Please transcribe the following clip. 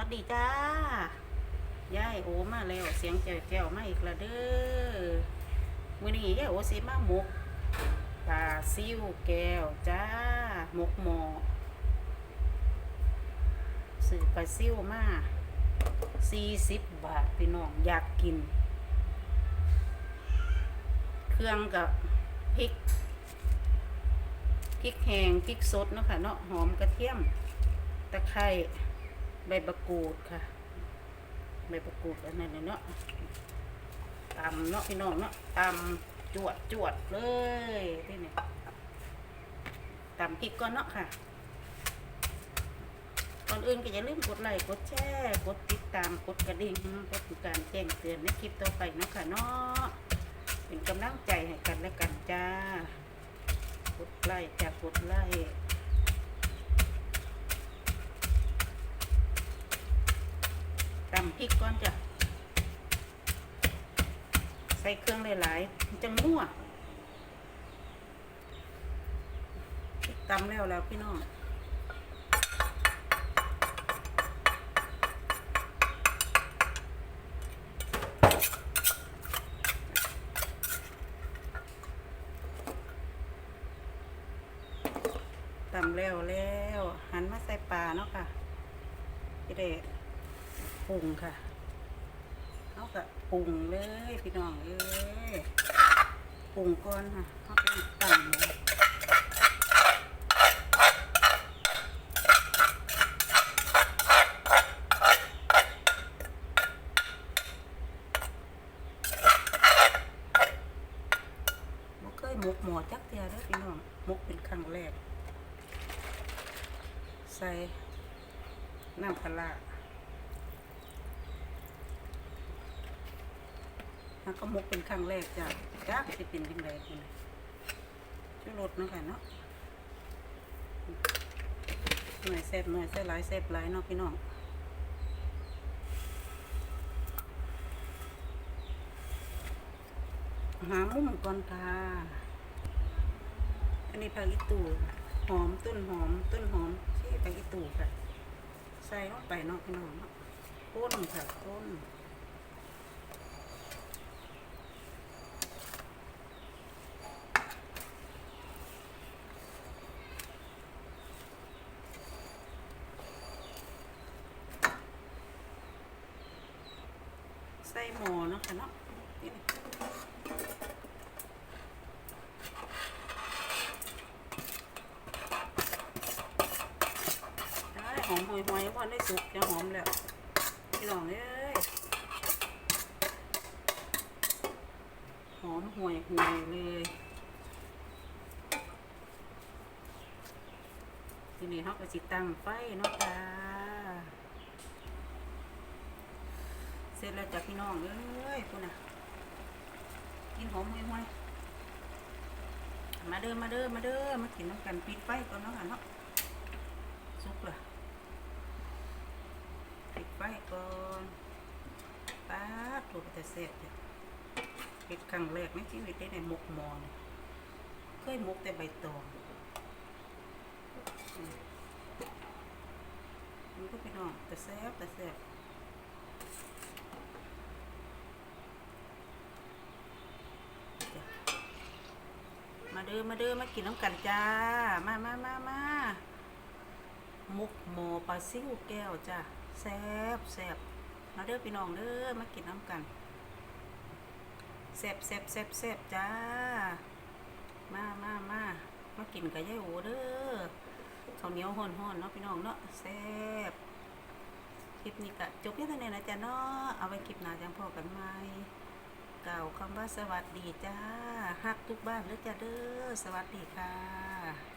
วัสดีจ้ายายโอมาแล้วเสียงแจ๋วๆมาอีกละเด้อมื้อนี้ยายโอสิมาหมกปลาซิวแก้วจ้าหมกหมอซื้อปลาซิวมา40บาทพี่น้องอยากกิน เครื่องกับพริกพริกแห้งพริกสดเนาะค่ะเนาะหอมกระเทียม ตะไคร้ ใบมะกูดค่ะ ใบมะกูดอันนั้นเนาะตำเนาะพี่น้องเนาะตำจวดจวดเลยนี่นี่ตำพริกก่อนเนาะค่ะ ก่อนอื่นก็อย่าลืมกดไลค์กดแชร์กดติดตามกดกระดิ่งกดการแจ้งเตือนในคลิปต่อไปนะค่ะเนาะเป็นกำลังใจให้กันและกันจ้ากดไลค์จากกดไลค์ำพริกก่อนจ้ะ ใส่เครื่องหลายๆจังนัวพริกตำแล้วแล้วพี่น้องตำแล้วแล้วหันมาใส่ปลาเนาะค่ะพี่เด ปรุงค่ะเอากะปรุงเลยพี่น้องเอ้ยปรุงก่อนค่ะเอาไปตำเลยบ่เคยหมกหมอจักเทียด้พี่น้องหมกเป็นครั้งแรก ใส่น้ำปลา ร้าแล้วก็หมกเป็นครั้งแรกจ้ะจ้าจะเป็นยังไงกันช่วยลดเนาะค่ะเนาะหน่อยแซ่บหน่อยแซ่บหลายแซ่บหลายเนาะพี่น้องหามุมก่อนค่ะอันนี้ผักอีตูหอมต้นหอมต้นหอมที่ผักอีตูค่ะ ใส่ลงไปเนาะพี่น้องเนาะต้นค่ะต้น ส่หม้อเนาะค่ะเนาะหอมหอยหอยพอได้สุกจะหอมแล้วพี่น้องเอ้ยหอมห่วยห่วยเลยทีนี้เขาก็สิตั้งไฟเนาะจ้า เสร็จแล้วจ้ะพี่น้อง เอ้ยคุณน่ะ กินหอมห่วยห่วยมาเด้อมาเด้อมาเด้อมากินน้ำกันปิดไฟก่อนเนาะค่ะเนาะสุกละปิดไฟก่อนป๊าถูกแต่เสร็จเนี่ยเห็ดครั้งแรกในชีวิตได้ในหมกมอนเคยหมกแต่ใบตองอืมมันก็ไปนอนแต่แซ่บแต่แซ่บจ้ะมา เด้อ มาเด้อ มากินน้ำกันจ้า มามามามามุกหมูปลาซิ่วแก้วจ้ะแซ่บแซ่บมาเด้อพี่น้องเด้อ มากินน้ำกันแซ่บแซ่บแซ่บแซ่บจ้า มามามามากินกับยายโอเด้อข้าวเหนียวห่อนๆเนาะพี่น้องเนาะแซ่บคลิปนี้ก็จบยังไงนะจ๊ะเนาะ เอาไว้คลิปหน้าจังพอกันไหม่ำว่าสวัสดีจ้าฮักทุกบ้านเลยจ้าเด้อสวัสดีค่ะ